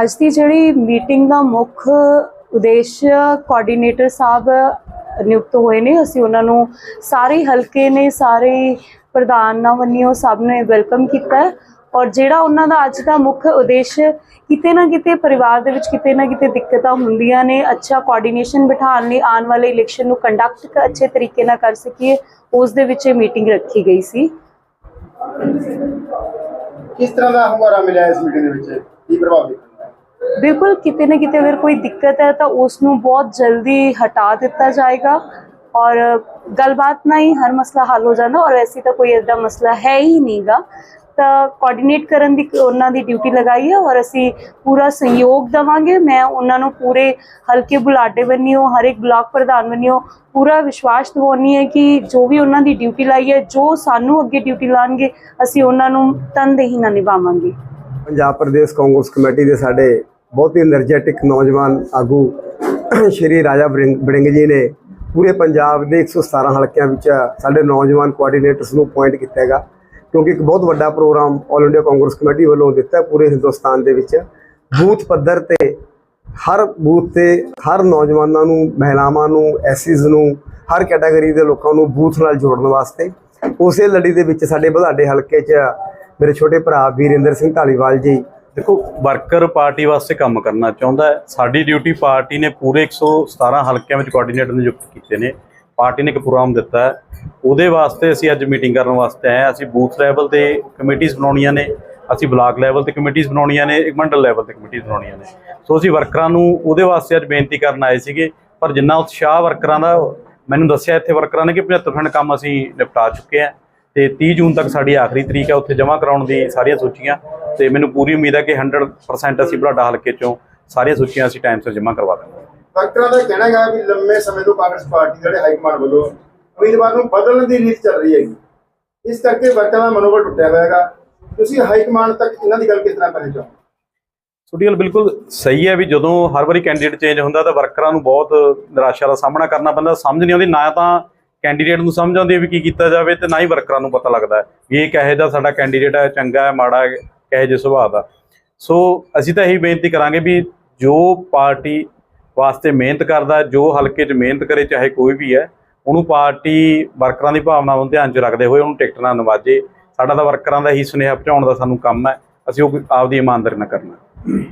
ਅੱਜ ਦੀ ਜਿਹੜੀ ਮੀਟਿੰਗ ਦਾ ਮੁੱਖ ਉਦੇਸ਼ ਕੋਆਰਡੀਨੇਟਰ ਸਾਹਿਬ ਨਿਯੁਕਤ ਹੋਏ ਨੇ, ਅਸੀਂ ਉਹਨਾਂ ਨੂੰ ਸਾਰੇ ਹਲਕੇ ਨੇ, ਸਾਰੇ ਹੀ ਪ੍ਰਧਾਨਾਂ ਵੱਲੋਂ ਸਭ ਨੇ ਵੈਲਕਮ ਕੀਤਾ ਔਰ ਜਿਹੜਾ ਉਹਨਾਂ ਦਾ ਅੱਜ ਦਾ ਮੁੱਖ ਉਦੇਸ਼ ਕਿਤੇ ਨਾ ਕਿਤੇ ਪਰਿਵਾਰ ਦੇ ਵਿੱਚ ਕਿਤੇ ਨਾ ਕਿਤੇ ਦਿੱਕਤਾਂ ਹੁੰਦੀਆਂ ਨੇ, ਅੱਛਾ ਕੋਆਰਡੀਨੇਸ਼ਨ ਬਿਠਾਉਣ ਲਈ, ਆਉਣ ਵਾਲੇ ਇਲੈਕਸ਼ਨ ਨੂੰ ਕੰਡਕਟ ਅੱਛੇ ਤਰੀਕੇ ਨਾਲ ਕਰ ਸਕੀਏ, ਉਸ ਦੇ ਵਿੱਚ ਇਹ ਮੀਟਿੰਗ ਰੱਖੀ ਗਈ ਸੀ। ਕਿਸ ਤਰ੍ਹਾਂ ਦਾ ਹੰਗਾਰਾ ਮਿਲਿਆ ਇਸ ਮੀਟਿੰਗ ਦੇ ਵਿੱਚ? ਕੀ ਪ੍ਰਭਾਵ ਦੇਖਣਾ ਬਿਲਕੁਲ, ਕਿਤੇ ਨਾ ਕਿਤੇ ਅਗਰ ਕੋਈ ਦਿੱਕਤ ਹੈ ਤਾਂ ਉਸ ਨੂੰ ਬਹੁਤ ਜਲਦੀ ਹਟਾ ਦਿੱਤਾ ਜਾਏਗਾ। ਔਰ ਗੱਲਬਾਤ ਨਾਲ ਹੀ ਹਰ ਮਸਲਾ ਹੱਲ ਹੋ ਜਾਂਦਾ ਔਰ ਐਸੀ ਤਾਂ ਕੋਈ ਐਡਾ ਮਸਲਾ ਹੈ ਹੀ ਨਹੀਂਗਾ। ਤਾਂ ਕੋਆਰਡੀਨੇਟ ਕਰਨ ਦੀ ਉਹਨਾਂ ਦੀ ਡਿਊਟੀ ਲਗਾਈ ਹੈ ਔਰ ਅਸੀਂ ਪੂਰਾ ਸਹਿਯੋਗ ਦਵਾਂਗੇ। ਮੈਂ ਉਹਨਾਂ ਨੂੰ ਪੂਰੇ ਹਲਕੇ ਬੁਲਾਡੇ ਬੰਨਿਓ ਹਰ ਇੱਕ ਬਲਾਕ ਪ੍ਰਧਾਨ ਬੰਨਿਓ ਪੂਰਾ ਵਿਸ਼ਵਾਸ ਦਿਵਾਉਣੀ ਹੈ ਕਿ ਜੋ ਵੀ ਉਹਨਾਂ ਦੀ ਡਿਊਟੀ ਲਾਈ ਹੈ, ਜੋ ਸਾਨੂੰ ਅੱਗੇ ਡਿਊਟੀ ਲਾਣਗੇ, ਅਸੀਂ ਉਹਨਾਂ ਨੂੰ ਤਨਦੇਹੀ ਨਾਲ ਨਿਭਾਵਾਂਗੇ। ਪੰਜਾਬ ਪ੍ਰਦੇਸ਼ ਕਾਂਗਰਸ ਕਮੇਟੀ ਦੇ ਸਾਡੇ ਬਹੁਤ ਹੀ એનર્ਜੈਟਿਕ ਨੌਜਵਾਨ ਆਗੂ ਸ਼੍ਰੀ ਰਾਜਾ ਬੜਿੰਗ ਜੀ ਨੇ ਪੂਰੇ ਪੰਜਾਬ ਦੇ 117 ਹਲਕਿਆਂ ਵਿੱਚ ਸਾਡੇ ਨੌਜਵਾਨ ਕੋਆਰਡੀਨੇਟਰਸ ਨੂੰ ਅਪਾਇੰਟ ਕੀਤਾ ਹੈਗਾ। ਕਿਉਂਕਿ ਇੱਕ ਬਹੁਤ ਵੱਡਾ programme all India Congress committee ਵੱਲੋਂ ਦਿੱਤਾ ਪੂਰੇ ਹਿੰਦੁਸਤਾਨ ਦੇ ਵਿੱਚ। ਬੂਥ ਪੱਧਰ ਤੇ ਹਰ ਬੂਥ ਤੇ ਹਰ ਨੌਜਵਾਨਾਂ ਨੂੰ, ਮਹਿਲਾਵਾਂ ਨੂੰ ਐਸਿਸ ਨੂੰ, ਹਰ ਕੈਟਾਗਰੀ ਦੇ ਲੋਕਾਂ ਨੂੰ ਬੂਥ ਨਾਲ ਜੋੜਨ ਵਾਸਤੇ। ਉਸੇ ਲੜੀ ਦੇ ਵਿੱਚ ਸਾਡੇ ਬਧਾਡੇ ਹਲਕੇ 'ਚ ਮੇਰੇ ਛੋਟੇ ਭਰਾ ਵੀਰਿੰਦਰ ਸਿੰਘ ਢਾਲੀਵਾਲ ਜੀ। ਦੇਖੋ, ਵਰਕਰ ਪਾਰਟੀ ਵਾਸਤੇ ਕੰਮ ਕਰਨਾ ਚਾਹੁੰਦਾ ਹੈ। ਸਾਡੀ ਡਿਊਟੀ ਪਾਰਟੀ ਨੇ ਪੂਰੇ 117 ਹਲਕਿਆਂ ਵਿੱਚ ਕੋਆਰਡੀਨੇਟਰ ਨਿਯੁਕਤ ਕੀਤੇ ਨੇ। ਪਾਰਟੀ ਨੇ ਇੱਕ ਪ੍ਰੋਗਰਾਮ ਦਿੱਤਾ ਹੈ। ਉਹਦੇ ਵਾਸਤੇ ਅਸੀਂ ਅੱਜ ਮੀਟਿੰਗ ਕਰਨ ਵਾਸਤੇ ਆਏ ਹਾਂ। ਅਸੀਂ ਬੂਥ ਲੈਵਲ ਤੇ ਕਮੇਟੀਆਂ ਬਣਾਉਣੀਆਂ ਨੇ, ਅਸੀਂ ਬਲਾਕ ਲੈਵਲ ਤੇ ਕਮੇਟੀਆਂ ਬਣਾਉਣੀਆਂ ਨੇ, ਇੱਕ ਮੰਡਲ ਲੈਵਲ ਤੇ ਕਮੇਟੀਆਂ ਬਣਾਉਣੀਆਂ ਨੇ। ਸੋ ਅਸੀਂ ਵਰਕਰਾਂ ਨੂੰ ਉਹਦੇ ਵਾਸਤੇ ਅੱਜ ਬੇਨਤੀ ਕਰਨ ਆਏ ਸੀਗੇ। ਪਰ ਜਿੰਨਾ ਉਤਸ਼ਾਹ ਵਰਕਰਾਂ ਦਾ, ਮੈਨੂੰ ਦੱਸਿਆ ਇੱਥੇ ਵਰਕਰਾਂ ਨੇ ਕਿ 75% ਕੰਮ ਅਸੀਂ ਨਿਪਟਾ ਚੁੱਕੇ ਹਾਂ। ਤੇ 30 ਜੂਨ ਤੱਕ ਸਾਡੀ ਆਖਰੀ ਤਰੀਕ ਹੈ, ਉੱਥੇ ਜਮ੍ਹਾਂ ਕਰਾਉਣ ਦੀ ਸਾਰੀਆਂ ਸੂਚੀਆਂ। ਤੇ ਮੈਨੂੰ ਪੂਰੀ ਉਮੀਦ ਹੈ ਕਿ 100% ਅਸੀਂ ਬਲਾਡਾ ਹਲਕੇ ਚੋਂ ਸਾਰੀਆਂ ਸੂਚੀਆਂ ਅਸੀਂ ਟਾਈਮ ਸਿਰ ਜਮ੍ਹਾਂ ਕਰਵਾ ਦਾਂਗੇ। ਡਾਕਟਰਾਂ ਦਾ ਕਹਿਣਾ ਹੈ ਵੀ ਲੰਮੇ ਸਮੇਂ ਤੋਂ ਕਾਂਗਰਸ ਪਾਰਟੀ ਜਿਹੜੇ ਹਾਈ ਕਮਾਂਡ ਵੱਲੋਂ ਉਮੀਦਵਾਰ ਨੂੰ ਬਦਲਣ ਦੀ ਰੀਤ ਚੱਲ ਰਹੀ ਹੈਗੀ। ਇਸ ਕਰਕੇ ਵਰਕਰਾਂ ਦਾ ਮਨੋਬਲ ਟੁੱਟਿਆ ਹੋਇਆ ਹੈਗਾ। ਤੁਸੀਂ ਹਾਈ ਕਮਾਂਡ ਤੱਕ ਇਹਨਾਂ ਦੀ ਗੱਲ ਕਿਸ ਤਰ੍ਹਾਂ ਕਰਨੀ ਚਾਹੋ ਤੁਹਾਡੀ ਗੱਲ ਬਿਲਕੁਲ ਸਹੀ ਹੈ ਵੀ ਜਦੋਂ ਹਰ ਵਾਰੀ ਕੈਂਡੀਡੇਟ ਚੇਂਜ ਹੁੰਦਾ ਤਾਂ ਵਰਕਰਾਂ ਨੂੰ ਬਹੁਤ ਨਿਰਾਸ਼ਾ ਦਾ ਸਾਹਮਣਾ ਕਰਨਾ ਪੈਂਦਾ। ਸਮਝ ਨਹੀਂ ਆਉਂਦੀ, ਨਾ ਤਾਂ ਕੈਂਡੀਡੇਟ ਨੂੰ ਸਮਝ ਆਉਂਦੀ ਹੈ ਵੀ ਕੀ ਕੀਤਾ ਜਾਵੇ ਤੇ ਨਾ ਹੀ ਵਰਕਰਾਂ ਨੂੰ ਪਤਾ ਲੱਗਦਾ ਹੈ ਵੀ ਇਹ ਕਹੇ ਦਾ ਸਾਡਾ ਕੈਂਡੀਡੇਟ ਹੈ, ਚੰਗਾ ਹੈ, ਮਾੜਾ ਹੈ, ਕਹੇ ਜਿਹੇ ਸੁਭਾਅ ਦਾ। ਸੋ ਅਸੀਂ ਤਾਂ ਇਹੀ ਬੇਨਤੀ ਕਰਾਂਗੇ ਵੀ ਜੋ ਪਾਰਟੀ ਵਾਸਤੇ ਮਿਹਨਤ ਕਰਦਾ ਜੋ ਹਲਕੇ 'ਚ ਮਿਹਨਤ ਕਰੇ, ਚਾਹੇ ਕੋਈ ਵੀ ਹੈ, ਉਹਨੂੰ ਪਾਰਟੀ ਵਰਕਰਾਂ ਦੀ ਭਾਵਨਾ ਨੂੰ ਧਿਆਨ 'ਚ ਰੱਖਦੇ ਹੋਏ ਉਹਨੂੰ ਟਿਕਟ ਨਾ ਨਵਾਜੇ। ਸਾਡਾ ਤਾਂ ਵਰਕਰਾਂ ਦਾ ਹੀ ਸੁਨੇਹਾ ਪਹੁੰਚਾਉਣ ਦਾ ਸਾਨੂੰ ਕੰਮ ਹੈ, ਅਸੀਂ ਉਹ ਆਪਦੀ ਇਮਾਨਦਾਰੀ ਨਾਲ ਕਰਨਾ